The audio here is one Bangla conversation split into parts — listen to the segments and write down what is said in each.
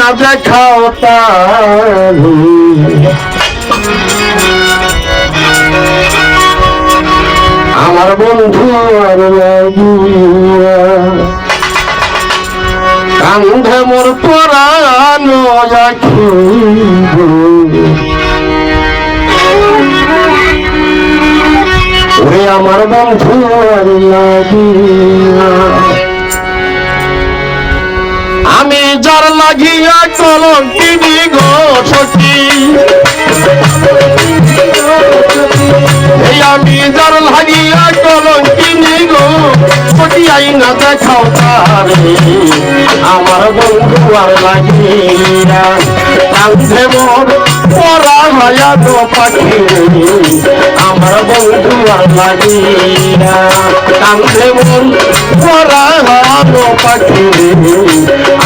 না দেখাও আমার বন্ধু আর কান্ধে মোর পরানো আমার বন্ধু আমি যার লাগিয়া কলঙ্কিনি গো সখী। এই আমি যার লাগিয়া কলঙ্কিনি গো সখী আইনা দেখাও তারে। আমার বন্ধু আর লাগিয়া। মোর পরা ভায়া তো পাখি আমার বন্ধু আর লাগিয়া কান্ধে মোর পরা ভালো পাখি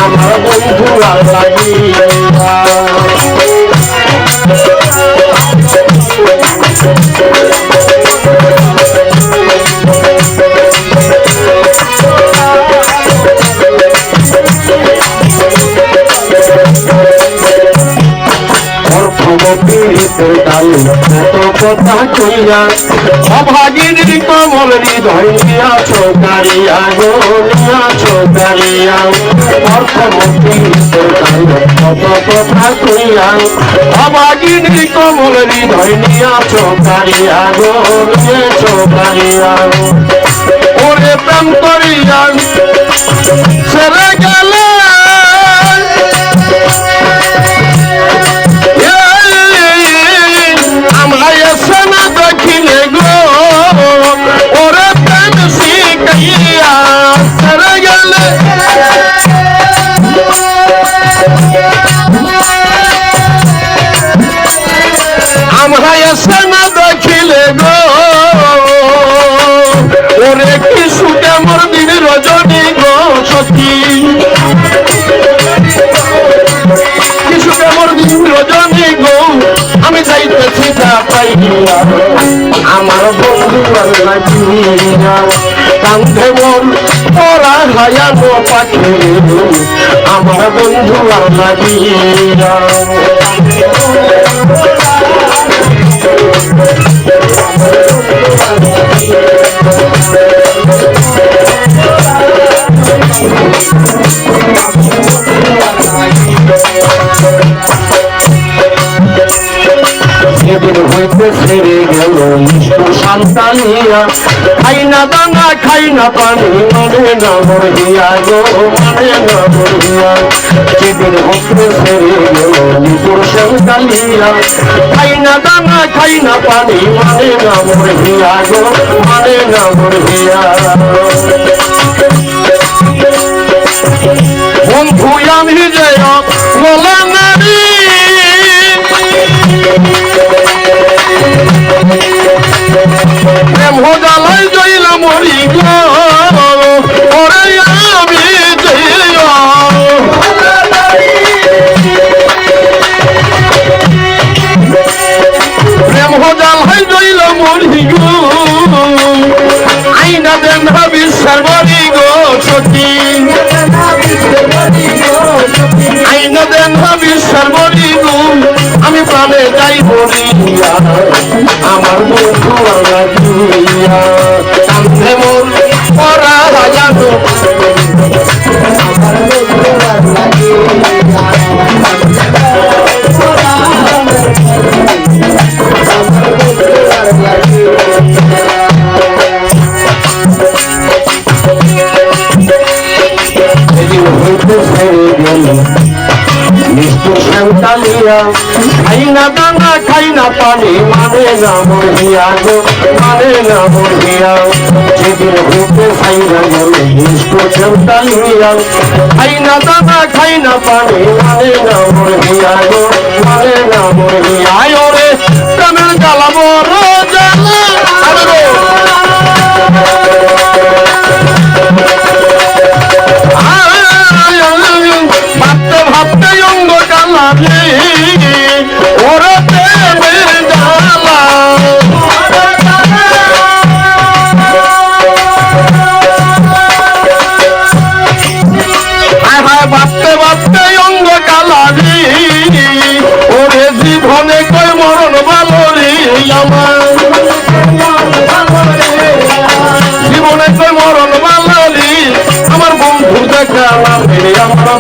আমার বন্ধু আর ডাল এত কথা কইয়া অভাগীর কমল হৃদয় নিয়া চৌকারিয়া গো, নিয়া চৌকারিয়া অর্থমন্ত্রীতে ডাল কত কথা কইয়া অভাগীর কমল হৃদয় নিয়া চৌকারিয়া গো। চৌকারিয়া ওরে প্রেম করিয়া আমরা এসে না দেখিলে গো। ওরে কি সুখে মোর দিন রজনী গো সখী। কিছু কেমন দিন রজনী গো। আমি যাইতেছি আমার বন্ধু কান্ধে মন ওরা হায়ানো পাখি। আমার বন্ধু লাগিয়া সেদিন হইতে ছেড়ে গেল মিষ্ট সন্তানিয়া। খাই না দানা, খাই না পানি মানে না মরিয়া গো মানে না মরিয়া সেদিন হইতে ছেড়ে গেল মিষ্ট সন্তানিয়া। খাই না দানা, খাই না পানি মানে না মরিয়া গো মানে না মরিয়া প্রেম জ্বালাই জয়লা মরি সেদিন সন্তানিয়া খাই না দানা খাই না পানি মানে না মরিয়া গো মানে না মরিয়া। যেদিন হইতে খাই না গেল মিষ্টি সন্তানিয়া খাই না দানা খাই না পানি মানে না মরিয়া গো মানে না মরিয়া। ওরে প্রেমের জ্বালা। বড় জ্বালা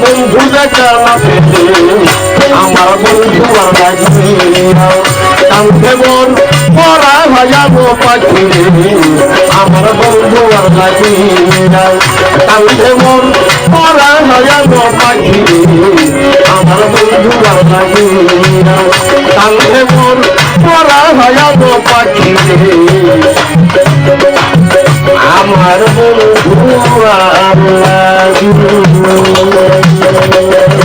বন্ধু দেখা না পেলে আমার বন্ধু আর লাগিয়া কাঁধে মন পরা ভাজাবো পাখি আমার বন্ধু আর লাগিয়া কাঁধে মন পরা ভাজাবো পাখি আমার বন্ধু আর লাগিয়া কাঁধে মন পরা ভাজাবো পাখি আমার বন্ধু আর লাগিয়া